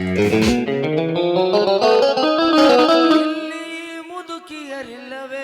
ಇಲ್ಲಿ ಮುದುಕಿಯರಿಲ್ಲವೇ?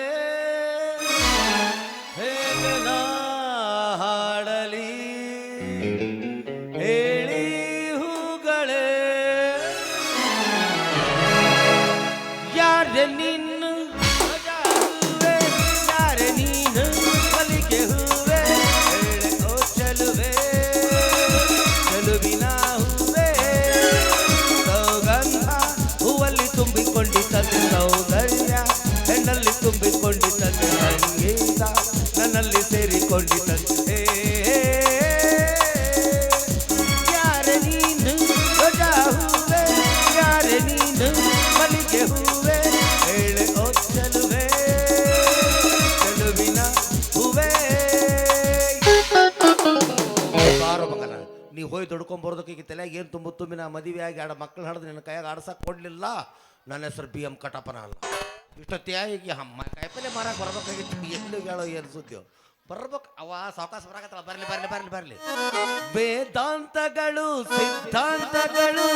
ನೀವು ಹೋಗಿ ದುಡ್ಕೊಂಬರೋದಕ್ಕೆ ಈಗ ತಲೆಯಾಗ ಏನು ತುಂಬ ತುಂಬಿನ ಮದುವೆ ಆಗಿ ಎರಡು ಮಕ್ಕಳು ಹಿಡಿದು ನಿನ್ನ ಕೈಯಾಗ ಆಡ್ಸಕ್ಕೆ ಕೊಡಲಿಲ್ಲ, ನನ್ನ ಹೆಸರು ಬಿ ಎಂ ಕಟಪ್ಪನ ಅಲ್ಲ. ಇಷ್ಟೊತ್ತಿಯಾಗಿ ಅಮ್ಮ ಕಾಯಿಪಲ್ಲೆ ಮಾರಕ್ಕೆ ಬರ್ಬೇಕಾಗಿತ್ತು? ಎಲ್ಲಿ ಹೇಳೋ ಏನು ಸುದ್ದಿ ಬರ್ಬೇಕು. ಅವ ಸಾವಕಾಶ ಬರಾಕತ್ತಲ್ಲ. ಬರಲಿ ಬರಲಿ ಬರಲಿ ಬರಲಿ. ವೇದಾಂತಗಳು, ಸಿದ್ಧಾಂತಗಳು,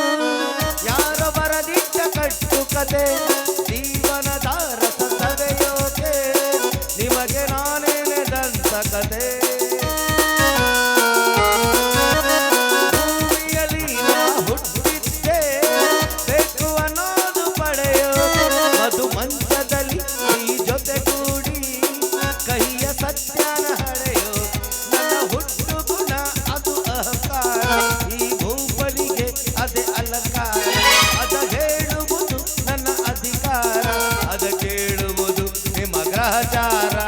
ಯಾರ ಬರದಿಟ್ಟ ಕಟ್ಟು ಕತೆ, ಜೀವನದ ರಸ ನಿಮ್ಮ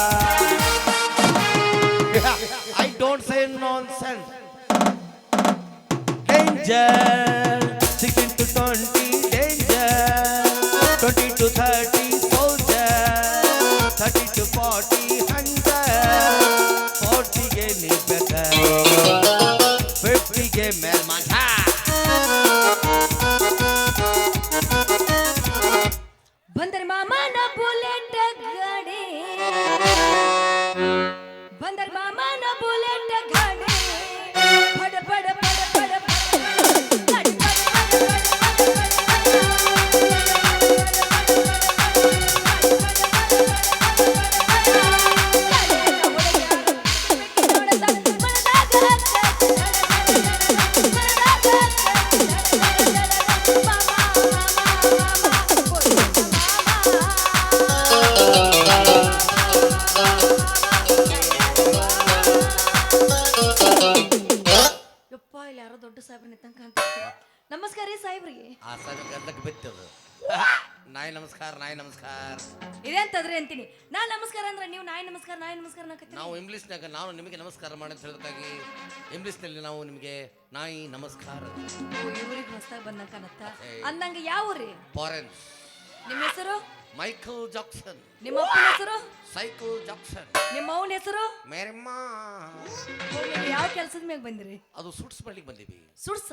ನೀವು ನಾಯಿ ನಮಸ್ಕಾರ ನಾಯಿ ನಮಸ್ಕಾರ ನಾವು ಇಂಗ್ಲೀಷ್ನಾಗ ನಾವು ನಿಮಗೆ ನಮಸ್ಕಾರ ಮಾಡಿ ಅಂತ ಹೇಳೋದಕ್ಕಾಗಿ ಇಂಗ್ಲೀಷ್ನಲ್ಲಿ ನಾವು ನಿಮಗೆ ನಾಯಿ ನಮಸ್ಕಾರ. ಇವ್ರಿಗೆ ಹೊಸದಾಗಿ ಬಂದಂಗ ಕಾಣತ್ತ. ಅಂದಂಗ ಯಾವ ರೀ ಫಾರೆನ್ಸ್ ನಿಮ್ಮ ಹೆಸರು? ಮೈಕಲ್ ಜಾಕ್ಸನ್ ನಿಮ್ಮ ಅಪ್ಪನ ಹೆಸರು? ಸೈಕಲ್ ಜಾಕ್ಸನ್ ನಿಮ್ಮ ಅವನ ಹೆಸರು? ಮೇರಮ್ಮ. ಯಾವ ಕೆಲಸದ ಮ್ಯಾಗ ಬಂದಿರಿ? ಅದು ಸೂಟ್ಸ್ ಮಾಡ್ಲಿಕ್ಕೆ ಬಂದೀವಿ. ಸುಡ್ಸ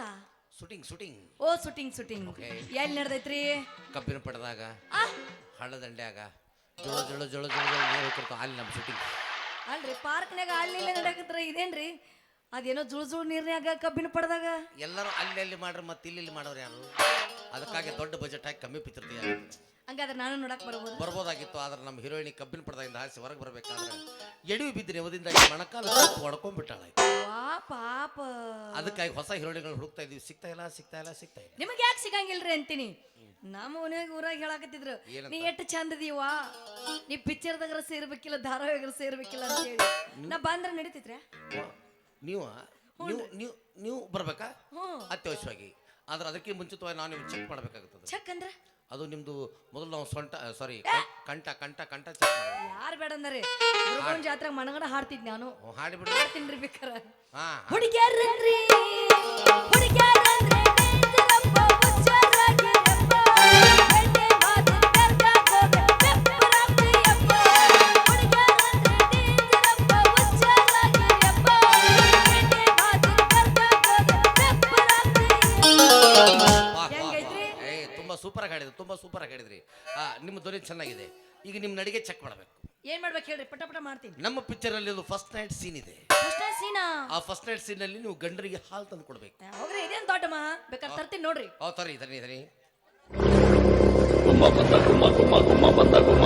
ಶೂಟಿಂಗ್ ಶೂಟಿಂಗ್ ಓ ಸುಟಿಂಗ್ ಸುಟಿಂಗ್ Okay. ಎಲ್ಲಿ ನಡೆದೈತ್ರಿ? ಕಬ್ಬಿನ ಪಡೆದಾಗ ಆ! ಹಳ್ಳದಂಡ್ಯಾಗ. ಜೊಳ ಜೊಳ ಜೊಳ ಜೊಳ ಜೊಳ ನೀರು ಅಲ್ಲಿ ನಮ್ಮ ಶೂಟಿಂಗ್ ಅಲ್ರಿ ಪಾರ್ಕ್ನಾಗ ಅಲ್ಲಿ ನಡಕತ್ರ ಇದೇನ್ರಿ? ಅದೇನೋ ಜುಳು ಜುಳು ನೀರ್ನ್ಯಾಗ ಕಬ್ಬಿನ ಪಡೆದಾಗ? ಎಲ್ಲರೂ ಅಲ್ಲಿ ಅಲ್ಲಿ ಮಾಡ್ರಿ ಮತ್ತೆ ಇಲ್ಲಿ ಇಲ್ಲಿ ಮಾಡೋರು ಯಾರು? ಅದಕ್ಕಾಗಿ ದೊಡ್ಡ ಬಜೆಟ್ ಹಾಕಿ ಕಮ್ಮಿ ಪಿಕ್ಚರ್ ಹಂಗಾದ್ರೆ ನಾನು ನೋಡಕ್ ಬರ್ಬೋದು. ಬರ್ಬೋದಾಗಿತ್ತು ಆದ್ರೆ ನಮ್ಮ ಹೀರೋಯಿನಿ ಕಬ್ಬಿನ ಪಡದಿಂದ ಹಾಸಿ ಹೊರಗೆ ಬರ್ಬೇಕಾದ್ರೆ ಎಡವಿ ಬಿದ್ದು ನೆವದಿಂದ ಮಣಕಾಲ ಹೊಡ್ಕೊಂಡ್ಬಿಟ್ಟಾಳ ವಾ ಪಾಪ. ಅದಕ್ಕಾಗಿ ಹೊಸ ಹೀರೋಯಿನಿಗಳು ಹುಡುಕ್ತಾ ಇದೀವಿ. ಸಿಗ್ತಾ ಇಲ್ಲ ಸಿಗ್ತಾ ಇಲ್ಲ ಸಿಗ್ತಾ ಇಲ್ಲ. ನಿಮಗೆ ಯಾಕೆ ಸಿಗಂಗಿಲ್ರಿ ಅಂತೀನಿ? ನಮ್ಮ ಮನೆಯಾಗ ಊರಾಗ ಹೇಳಾಕತ್ತಿದ್ರು ಏನಂತ? ನೀ ಎಷ್ಟು ಚಂದ ಇದೀವ ನೀ ಪಿಕ್ಚರ್ದಾಗ ಸೇರ್ಬೇಕಿಲ್ಲ ಧಾರಾವಾಹಿಗಳು ಸೇರ್ಬೇಕಿಲ್ಲ ಅಂತ ಹೇಳಿ. ನಾ ಬಂದ್ರೆ ನಡೀತಿದ್ರ ನೀವ? ನೀವು ನೀವು ನೀವು ಬರ್ಬೇಕಾ? ಹ್ಞೂ. ಅತ್ಯವಶ್ಯವಾಗಿ. ಆದ್ರೆ ಅದಕ್ಕೆ ಮುಂಚಿತವಾಗಿ ನಾನು ಚೆಕ್ ಮಾಡ್ಬೇಕಾಗುತ್ತದೆ. ಚೆಕ್ ಅಂದ್ರ? ಅದು ನಿಮ್ದು ಮೊದಲು ನಾವು ಸೊಂಟ ಸಾರಿ ಕಂಠ ಕಂಠ ಕಂಠ ಚೆಕ್ ಮಾಡಬೇಕು ಯಾರು ಬೇಡ ಅಂದ್ರೆ? ಜಾತ್ರೆ ಮನಗಡ ಹಾಡ್ತಿದ್ ನಾನು. ಹಾಡಿ ಹಾಡ್ತೀನಿ ಬೇಕಾರ. ಹಾ ಹುಡುಗ್ಯಾರಂದ್ರಿ ಹುಡುಗ್ಯಾರಂದ್ರೆ ಈಗ ನಿಮ್ಮ ನಡಿಗೆ ಚೆಕ್ ಮಾಡಬೇಕು. ಏನ್ ಮಾಡ್ಬೇಕು ಹೇಳ್ರಿ? ಪಟ ಪಟ ಮಾಡ್ತೀನಿ. ನಮ್ಮ ಪಿಕ್ಚರ್ ಅಲ್ಲಿ ಒಂದು ಫಸ್ಟ್ ನೈಟ್ ಸೀನ್ ಇದೆ. ಫಸ್ಟ್ ಸೀನಾ ಆ ಫಸ್ಟ್ ನೈಟ್ ಸೀನ್ ಅಲ್ಲಿ ನೀವು ಗಂಡರಿಗೆ ಹಾಲ್ ತಂದು ಕೊಡ್ಬೇಕು. ಹೋಗ್ರಿ ಇದೇನ್ ದೊಡ್ಡಮ್ಮ ಬೇಕಾದ್ರೆ ತರ್ತೀನಿ ನೋಡ್ರಿ. ಓ ತರಿ ತುಂಬಾ ಬಂದ ಗಂಡ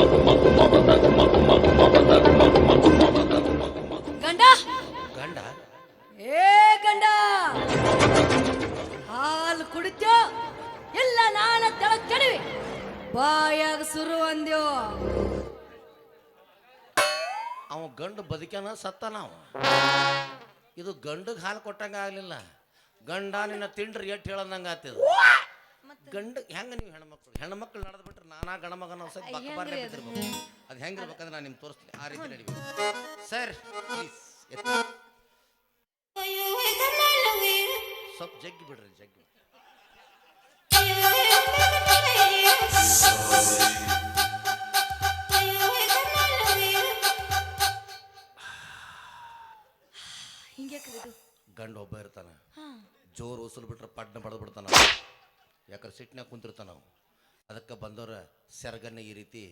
ಬಾಯಾಗ ಸುರು ಅಂದ್ಯೋ. ಅವ ಗಂಡು ಬದುಕ್ಯಾನ ಸತ್ತ ನಾವು. ಇದು ಗಂಡಗ್ ಹಾಲು ಕೊಟ್ಟಂಗ ಆಗ್ಲಿಲ್ಲ. ಗಂಡ ನಿನ್ನ ತಿಂಡ್ರಿ ಎಟ್ಟು ಹೇಳಂದಂಗ ಆತಿದ. ಗಂಡ ಹೆಂಗ ನೀವು ಹೆಣ್ಮಕ್ಳು? ಹೆಣ್ಮಕ್ಳು ನಡೆದ್ ಬಿಟ್ರೆ ನಾನಾ ಗಣಮಗನ ಮಗನ ಅದು? ಬಿದ್ದಿರ್ಬೇಕು ಅದು? ಹೆಂಗಿರ್ಬೇಕಂದ್ರೆ ನಾನು ನಿಮ್ಗೆ ತೋರಿಸ್ತೀನಿ. ಆ ರೀತಿ ನಡಿಬೇಕು. ಸರ್ ಪ್ಲೀಸ್ ಸ್ವಲ್ಪ ಜಗ್ಗಿ ಬಿಡ್ರಿ ಜಗ್ಗಿ ಗಂಡ ಒಬ್ಬ ಇರ್ತಾನ ಜೋರು ಉಸಲು ಬಿಟ್ರೆ ಪಡ್ನ ಬಡ್ದು ಬಿಡ್ತಾನ. ಯಾಕಂದ್ರೆ ಸಿಟ್ಟಿನಾಗ ಕುಂತಿರ್ತಾನ ನಾವು ಅದಕ್ಕೆ ಬಂದವ್ರ ಸೆರಗನ್ನ ಈ ರೀತಿ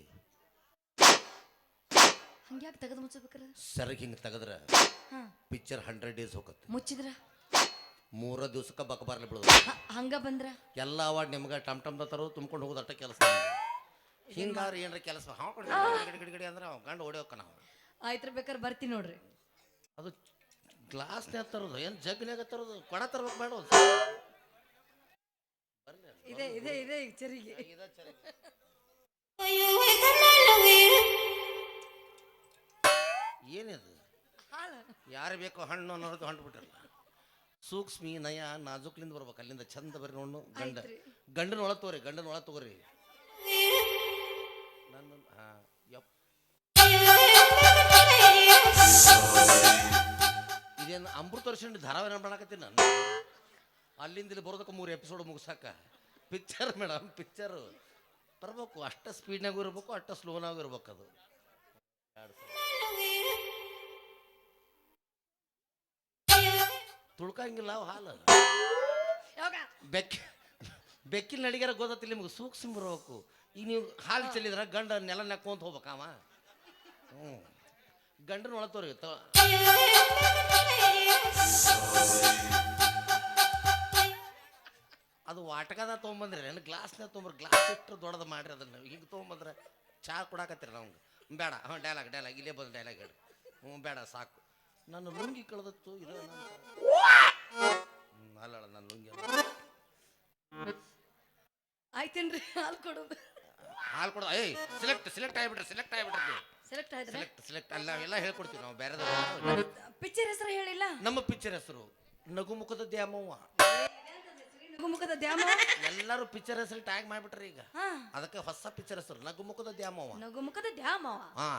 ಹಂಗ್ಯಾಕೆ ತೆಗೆದು ಮುಚ್ಚಬೇಕ್ರ ಸೆರಗ್ ಹಿಂಗೆ ತೆಗೆದ್ರೆ ಪಿಕ್ಚರ್ ಹಂಡ್ರೆಡ್ ಡೇಸ್ ಹೋಗತ್ತೆ. ಮುಚ್ಚಿದ್ರ? ಮೂರ ದಿವಸಕ್ಕೆ ಬಕ ಬರ್ಲಿ ಬಿಡೋದು ಹಂಗ ಬಂದ್ರ? ಎಲ್ಲ ಅವಾರ್ಡ್ ನಿಮ್ಗೆ ಟಮ್ ಟಮ್ ತರೋದು ತುಂಬ್ಕೊಂಡು ಹೋಗೋದು ಅಟ್ಟ ಕೆಲಸ ಹಿಂಗಾರ ಏನ್ರ ಕೆಲಸ ಹಾಕೊಂಡು ಗಡಿ ಗಡಿ ಗಡಿ ಅಂದ್ರೆ ಅವ್ ಗಂಡು ಹೊಡಿಯೋಕ ನಾವು. ಆಯ್ತ್ರ ಬೇಕಾದ್ರೆ ಬರ್ತೀನಿ ನೋಡ್ರಿ. ಅದು ಗ್ಲಾಸ್ನ್ಯಾಗ ತರೋದು ಏನು ಜಗ್ನ್ಯಾಗ ತರೋದು ಕೊಡ ತರ್ಬೇಕು ಬೇಡ ಇದೆ ಇದೆ ಇದೆ ಈಗ ಚರಿಗೆ. ಏನಿದು? ಯಾರು ಬೇಕೋ ಹಣ್ಣು ಅನ್ನೋದು ಹೊಂಟು ಬಿಟ್ರಲ್ಲ ಸೂಕ್ಷ್ಮಿ ನಯ ನಾಜುಕ್ಲಿಂದ ಬರ್ಬೇಕು ಅಲ್ಲಿಂದ ಚಂದ ಬರ್ರಿ ನೋಡು ಗಂಡ. ಗಂಡನ ಒಳ ತಗೋರಿ ಗಂಡನ ಒಳ ತಗೋರಿ ನನ್ನ ಹಾ ಯಪ್. ಇದೇನು ಅಮೃತ ವರ್ಷ ಧಾರಾವಾಹಿ ಮಾಡಾಕತ್ತೀನಿ ನಾನು? ಅಲ್ಲಿಂದ ಇಲ್ಲಿ ಬರೋದಕ್ಕೆ ಮೂರು ಎಪಿಸೋಡ್ ಮುಗಿಸಾಕ. ಪಿಕ್ಚರ್ ಮೇಡಮ್ ಪಿಕ್ಚರು ಬರ್ಬೇಕು ಅಷ್ಟ ಸ್ಪೀಡ್ನಾಗೂ ಇರ್ಬೇಕು ಅಷ್ಟ ಸ್ಲೋನಾಗೂ ಇರ್ಬೇಕು ಅದು ಎರಡ್ ತುಳ್ಕಂಗಿಲ್ಲ ಅವು ಹಾಲು. ಬೆಕ್ಕ ಬೆಕ್ಕಿನ ನಡಿಗಾರ ಗೊತ್ತಿಲ್ಲ ನಿಮ್ಗೆ ಸೂಕ್ಷ್ಮ ಬರಬೇಕು ಈಗ ನೀವು ಹಾಲು ಚೆಲ್ಲಿದ್ರೆ ಗಂಡ ನೆಲ ನೆಕ್ಕೊಂತ ಹೋಗ್ಬೇಕಾವ ಹ್ಞೂ ಗಂಡನ ಒಳ ತೋರಿ ಅದು ವಾಟಕದ ತೊಗೊಂಬಂದ್ರಿ ಏನು ಗ್ಲಾಸ್ನ ತೊಗೊಂಬ್ರಿ ಗ್ಲಾಸ್ ಇಟ್ಟು ದೊಡ್ಡದು ಮಾಡ್ರಿ ಅದನ್ನು. ಹಿಂಗೆ ತೊಗೊಂಬಂದ್ರೆ ಚಾ ಕೊಡಾಕತ್ತೀರಿ ನಮ್ಗೆ. ಬೇಡ ಹಾಂ ಡೈಲಾಗ್ ಡೈಲಾಗ್ ಇಲ್ಲೇ ಬಂದು ಡೈಲಾಗ್ ಹೇಳಿ. ಹ್ಞೂ ಬೇಡ ಸಾಕು. ನನ್ನ ಲುಂಗಿ ಕಳೆದತ್ತು ಇದು ಅಲ್ಲ ನನ್ನ ಲುಂಗಿ. ಆಯ್ತೇನ್ರಿ ಹಾಲು ಕೊಡೋದು. ಹಾಲು ಕೊಡೋದು ಏಯ್ ಸೆಲೆಕ್ಟ್ ಸೆಲೆಕ್ಟ್ ಆಗಿಬಿಟ್ರೆ ಸೆಲೆಕ್ಟ್ ಆಗಿಬಿಟ್ರೆ. ಸೆಲೆಕ್ಟ್ ಆಯ್ತು? ಸೆಲೆಕ್ಟ್ ಸೆಲೆಕ್ಟ್ ಅಲ್ಲ ಎಲ್ಲ ಹೇಳ್ಕೊಡ್ತೀವಿ ನಾವು ಬೇರೆ ಪಿಕ್ಚರ್ ಹೆಸರು ಹೇಳಿಲ್ಲ? ನಮ್ಮ ಪಿಕ್ಚರ್ ಹೆಸರು ನಗುಮುಖದ ದ್ಯಾಮವ್ವ. ನಗುಮುಖದ ದ್ಯಾಮವ್ವ? ಎಲ್ಲರೂ ಪಿಕ್ಚರ್ ಹೆಸರು ಟ್ಯಾಗ್ ಮಾಡಿಬಿಟ್ರಿ ಈಗ. ಅದಕ್ಕೆ ಹೊಸ ಪಿಕ್ಚರ್ ಹೆಸರು ನಗುಮುಖದ ದ್ಯಾಮವ್ವ. ನಗುಮುಖದ ದ್ಯಾಮವ ಹಾ.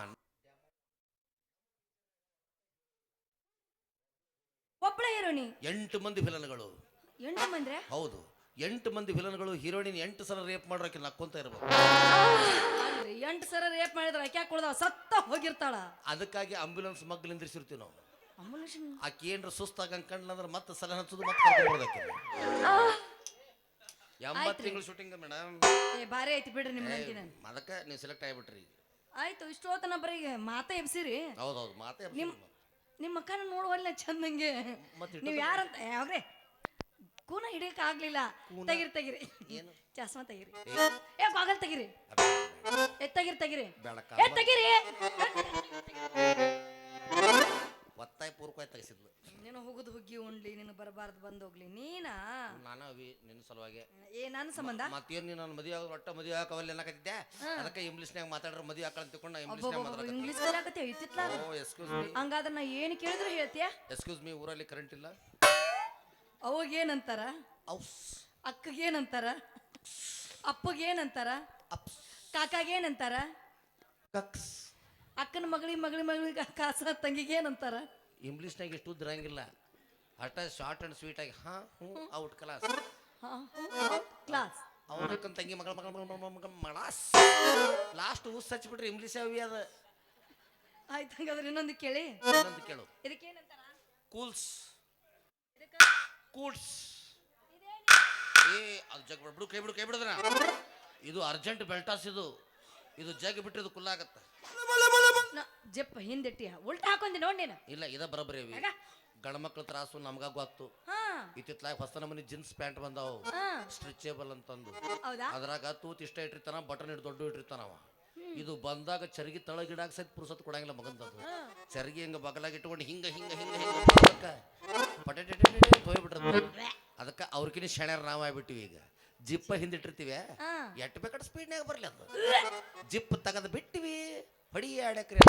ಒಬ್ಬಳ ಹೀರೋಣಿ? ಎಂಟು ಮಂದಿ ಫಿಲನ್ಗಳು ಎಂಟು ಮಂದ್ರೆ? ಹೌದು. ಎಂಟು ಮಂದಿ ಫಿಲನ್ಗಳು ಹೀರೋಯಿನ್ ಎಂಟು ಸಲ ರೇಪ್ ಮಾಡೋಕೆ ನಕ್ಕೊಂತ ಇರ್ಬೇಕು. ಅಲ್ರಿ ಎಂಟು ಸಲ ರೇಪ್ ಮಾಡಿದ್ರೆ ಆಕೆ ಕುಳ್ದ ಸತ್ತ ಹೋಗಿರ್ತಾಳ. ಅದಕ್ಕಾಗಿ ಆಂಬ್ಯುಲೆನ್ಸ್ ಮಗ್ಳು ನಿಂದ್ರಿಸಿರ್ತೀವಿ ನಾವು. ಅಂಬುಲೇಷನ್ ಆಕೆ ಏನ್ರ ಸುಸ್ತಾಗ ಕಂಡ್ಲಂದ್ರೆ ಮತ್ತೆ ಸಲ ಹಚ್ಚೋದು ಮತ್ತೆ ಕರ್ಕೊಂಡ್ಬೋದಕ್ಕೆ ಎಂಬತ್ತು. ತಿಂಗಳು ಶೂಟಿಂಗ್ ಮೇಡಮ್ ಏ ಭಾರಿ ಐತಿ ಬಿಡ್ರಿ ನಿಮ್ ಗಂಟಿ ನಾನು ಅದಕ್ಕೆ ನೀವು ಸೆಲೆಕ್ಟ್ ಆಗಿಬಿಟ್ರಿ ಆಯ್ತು ಇಷ್ಟೋತನ ಬರೀ ಮಾತಾ ಎಬ್ಸಿರಿ. ಹೌದೌದು ಮಾತೇ ನಿಮ್ ನಿಮ್ಮ ಮಕ್ಕನ ನೋಡುವಲ್ಲ ಚಂದಂಗೆ ನೀವು ಯಾರಂತ ಯಾವ್ರೆ ಕೂನ ಹಿಡಿಯಕ್ ಆಗ್ಲಿಲ್ಲ. ತೆಗಿರಿ ತೆಗಿರಿ? ಚಸ್ಮಾ ತೆಗಿರಿ. ಏ? ಬಾಗಲ್ ತೆಗಿರಿ. ಎತ್ತಗಿರಿ ತೆಗಿರಿ ಎತ್ತಗಿರಿ ಒತ್ತಾಯ ಪೂರ್ವಕವಾಗಿ ತೆಗೆಸಿದ್ಲು. ನೀನು ಹೋಗುದು ಹುಗ್ಗಿ ಉಣ್ಲಿ ನೀನು ಬರಬಾರ್ದು ಬಂದೋಗ್ಲಿ ನೀನ? ನಾನು ಅವಿ ನಿನ್ನ ಸಲುವಾಗಿ. ಏ ನನ್ನ ಸಂಬಂಧ? ಮತ್ತೇನು ನೀನು ನನ್ನ ಮದುವೆ ಒಟ್ಟ ಮದುವೆ ಹಾಕವಲ್ಲ ಅನ್ನಕತ್ತಿದ್ದೆ ಅದಕ್ಕೆ ಇಂಗ್ಲೀಷ್ನಾಗ ಮಾತಾಡ್ರೆ ಮದುವೆ ಹಾಕಲ್ಲ ತಿಳ್ಕೊಂಡು ನಾ ಇಂಗ್ಲೀಷ್ನಾಗ ಮಾತಾಡಕತ್ತೀನಿ. ಇಂಗ್ಲೀಷ್ ಇತ್ತಿತ್ಲ ಓ ಎಕ್ಸ್ಕ್ಯೂಸ್ ಮೀ ಹಂಗಾದ್ರೆ ನಾ ಏನು ಕೇಳಿದ್ರು ಹೇಳ್ತೀಯ? ಎಕ್ಸ್ಕ್ಯೂಸ್ ಮೀ ಊರಲ್ಲಿ ಕರೆಂಟ್ ಇಲ್ಲ. ಅವಾಗೇನಂತಾರ? ಔಸ್ ಅಕ್ಕಗೇನಂತಾರ? ಅಪ್ಪಗೇನಂತಾರ? ಅಪ್ಸ್ ಕಾಕಾಗೇನಂತಾರ? ಕಕ್ಸ್ ಅಕ್ಕನ ಮಗಳಿ ಮಗಳಿ ಮಗಳಿಗೆ ಕಾಸ ತಂಗಿಗೇನಂತಾರ ಇಂಗ್ಲೀಷ್ನಾಗ ಇಷ್ಟು ಉದ್ರಂಗಿಲ್ಲ ಅಟ ಶಾರ್ಟ್ ಅಂಡ್ ಸ್ವೀಟ್ ಆಗಿ ಹಾ ಹ್ಞೂ ಔಟ್ ಕ್ಲಾಸ್ ಕ್ಲಾಸ್ ಅವನಕ್ಕನ್ ತಂಗಿ ಮಗಳ ಮಗಳ ಮಗಳ ಮಗಳ ಮಗಳ ಮಳಾಸ್. ಲಾಸ್ಟ್ ಊಸ್ ಹಚ್ಬಿಟ್ರೆ ಇಂಗ್ಲೀಷ್ ಅವಿ ಅದ? ಆಯ್ತು ಹಂಗಾದ್ರೆ ಇನ್ನೊಂದು ಕೇಳಿ. ಇನ್ನೊಂದು ಕೇಳು. ಇದಕ್ಕೇನಂತಾರ ಕೂಲ್ಸ್ ಕೂಡ್ಸ್ ಏ ಅದು ಜಗ್ ಬಿಡು ಕೈ ಬಿಡು ಕೈ ಬಿಡದ್ರ ಇದು ಅರ್ಜೆಂಟ್ ಬೆಲ್ಟಾಸ್ ಇದು. ಇದು ಜಗ್ ಇದು ಕುಲ್ಲಾಗತ್ತ. ಜಪ್ಪ ಹಿಂದೆಟ್ಟಿಯ ಉಲ್ಟಾ ಹಾಕೊಂಡಿ ನೋಡಿ ನೀನು. ಇಲ್ಲ ಇದ ಬರಬರಿ ಅವಿ. ಯಾಕ? ಗಂಡ್ಮಕ್ಳ ತ್ರಾಸು ನಮ್ಗ ಗೊತ್ತು ಹಾ. ಇತ್ತಿತ್ಲಾಗ ಹೊಸ ನಮನಿ ಜೀನ್ಸ್ ಪ್ಯಾಂಟ್ ಬಂದಾವು. ಹಾ. ಸ್ಟ್ರೆಚೇಬಲ್ ಅಂತಂದು. ಹೌದಾ? ಅದ್ರಾಗ ತೂತ್ ಇಷ್ಟ ಇಟ್ಟಿರ್ತಾನ ಬಟನ್ ಇಟ್ಟು ದೊಡ್ಡ ಇಟ್ಟಿರ್ತಾನ ಅವ. ಇದು ಬಂದಾಗ ಚರಗಿ ತಳಗಿಡಾಕ ಸಹಿತ ಪುರುಸತ್ ಕೊಡಂಗಿಲ್ಲ ಮಗಂದದು. ಚರಗಿ ಹಿಂಗ ಬಗಲಾಗ ಇಟ್ಕೊಂಡು ಹಿಂಗ ಹಿಂಗ ಹಿಂಗ ಹಿಂಗ. ಪಟೆಟೆಟೆಟೆಟೆ ಹೋಗ್ಬಿಟ್ರದು ಅದಕ್ಕೆ ಅವ್ರಕಿನ ಶೆಣ್ಯಾರ ನಾವು ಆಗ್ಬಿಟ್ಟಿವಿ ಈಗ ಜಿಪ್ಪ ಹಿಂದಿಟ್ಟಿರ್ತೀವಿ. ಹಾ. ಎಟ್ ಬೇಕಾದ ಸ್ಪೀಡ್ನಾಗ ಬರಲಿ ಅದು. ಜಿಪ್ ತೆಗೆದು ಬಿಟ್ಟಿವಿ ಹೊಡಿ ಆಡಕ್ರಿ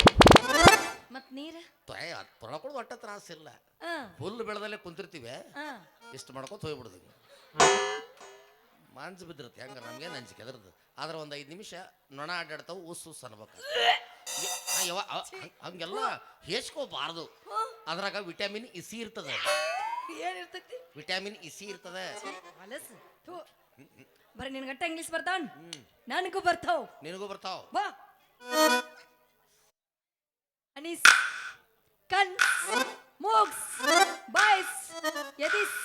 ಮತ್ ನೀರ? ತೊಯ್ ತೊಳ್ಕೊಳ್ಳೋದು ಒಟ್ಟ ತ್ರಾಸಿಲ್ಲ ಹಾ. ಹುಲ್ಲು ಬೆಳೆದಲ್ಲೇ ಕುಂತಿರ್ತೀವಿ. ಹಾ. ಇಷ್ಟು ಮಾಡ್ಕೊತ ಹೋಗ್ಬಿಡ್ತೀವಿ. ಮಾಂಜ್ ಬಿದ್ದಿರುತ್ತೆ ಹೆಂಗ? ನಮ್ಗೆ ಅಂಜಿಕೆ ಅದ್ರದ್ದು. ಆದ್ರೆ ಒಂದು ಐದು ನಿಮಿಷ ನೊಣ ಅಡ್ಡಾಡ್ತಾವ ಉಸ್ ಉಸ್ ಅನ್ಬೇಕು ಯ- ಆ ಯವ್ವ, ಅವ- ಹಂಗ್- ಹಂಗೆಲ್ಲ ಹೇಸ್ಕೋಬಾರ್ದು ಅದ್ರಾಗ ವಿಟಮಿನ್ ಇಸಿ ಇರ್ತದೆ. ಏನಿರ್ತೈತಿ ವಿಟಮಿನ್ ಇಸಿ ಇರ್ತದೆ. ಹೊಲಸು ಥು. ಬರೀ ನಿನ್ ಗಟ್ಟ ಇಂಗ್ಲಿಷ್ ಬರ್ತಾವ್ ನನಗೂ ಬರ್ತಾವ್. ನಿನಗೂ ಬರ್ತಾವ. ಬಾ. ಅನೀಸ್ ಕನ್ ಮೂಗ್ಸ್ ಬಾಯ್ಸ್ ಎದಿಸ್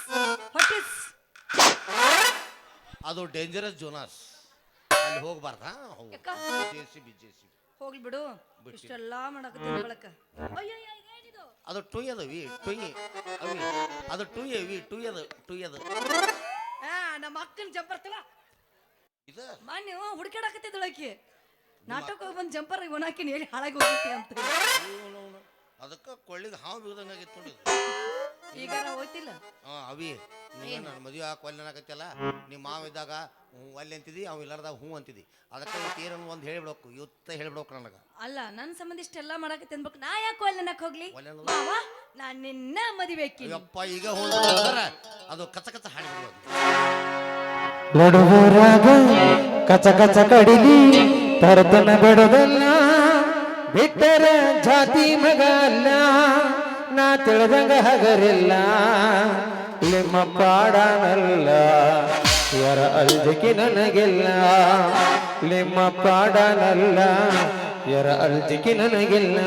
ಹೊಟ್ಟಿಸ್. ಅದು ಡೇಂಜರಸ್ ಜೋನಾಸ್ ಅಲ್ಲಿ ಹೋಗ್ಬಾರ್ದ? J C B J C B ಹೋಗ್ಲಿ ಬಿಡು. ಇಷ್ಟೆಲ್ಲ ಮಾಡಕತ್ತೀನಿ ಬಳಕ. ಅದು ಟುಯ್ ಅದವಿ ಟುಯ್ ಅವಿ. ಅದು ಟುಯ್ ವಿ ಟುಯ್ ಅದ ಟುಯ್ ಅದು. ನಮ್ಮ ಅಕ್ಕನ ಜಂಪರ್ ತಗ. ಇದು? ಮಾನ್ಯ ಆಕಿ. ನಾಟಕ ಬಂದ್ ಜಂಪರ್ ಒಣಾಕಿನ ಹೇಳಿ ಹಾಳಾಗಿ ಹೋಗುತ್ತೆ ಅಂತ ಅದಕ್ಕೆ ಕೊಳ್ಳಿಗೆ ಹಾವು ಬಿಗ್ದಂಗೆ ಆಗಿತ್ತು ನೋಡಿ ಈಗ ಹೋಯ್ತಿಲ್ಲ. ಹಾಂ ಅವಿ ನೀನು ನನ್ನ ಮದುವೆ ಹಾಕಿ ಒಲ್ಲೆ ನಿಮ್ಮ ಮಾವ ಇದ್ದಾಗ ಹ್ಞೂ ಒಲ್ಲೆ ಅಂತಿದ್ದಿ ಅವ್ ಇಲ್ಲಾರ್ದಾಗ ಹ್ಞೂ ಅಂತಿದ್ದಿ ಅದಕ್ಕೆ ಏನನ್ನು ಒಂದು ಹೇಳ್ಬಿಡೋಕು ಇವತ್ತ ಹೇಳ್ಬಿಡೋಕು ನನಗೆ. ಅಲ್ಲ ನನ್ನ ಸಂಬಂಧ ಇಷ್ಟೆಲ್ಲ ಮಾಡಕತ್ತೆ ಅನ್ಬೇಕು ನಾ ಯಾಕೆ ಒಲ್ಲೆನಕ್ಕೆ ನಕ್ ಹೋಗ್ಲಿ? ಒಲ್ಲೆ ಮಾವ? ನಾನ್ ನಿನ್ನ ಮದಿಬೇಕಿ ಅಯ್ಯಪ್ಪ ಈಗ ಹೋದ್ರೆ ಅದು ಕಚ ಕಚ ಹಾಡಿಬಿಡೋದು ಲಡುವರಾಗ ಕಚ ಕಚ ಕಡಿಲಿ ತರತನ ಬಿಡೋದಲ್ಲ ಬಿಟ್ಟರ ಜಾತಿ ಮಗ ಅಲ್ಲ ನಾ ತಿಳಿದಂಗ ಹಗರಿಲ್ಲ ನಿಮ್ಮ ಪಾಡನಲ್ಲ ಯಾರ ಅಲ್ಜಿಕೆ ನನಗಿಲ್ಲ ನಿಮ್ಮ ಪಾಡನಲ್ಲ ಯಾರ ಅಲ್ಜಿಕೆ ನನಗಿಲ್ಲ.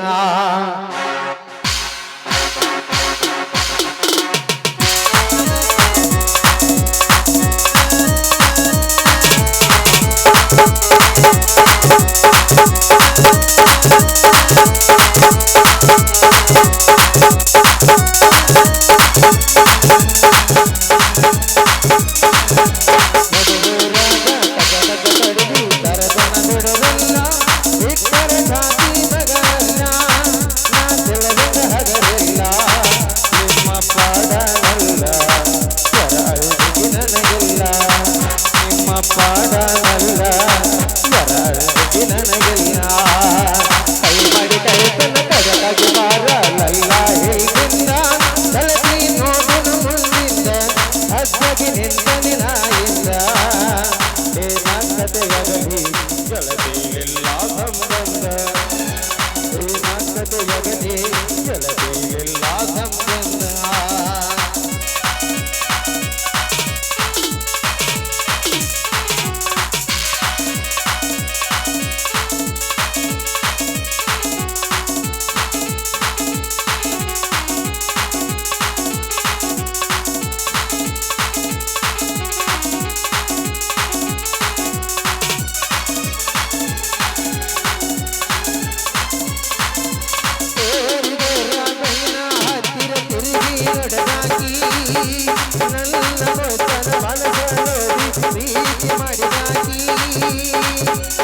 you.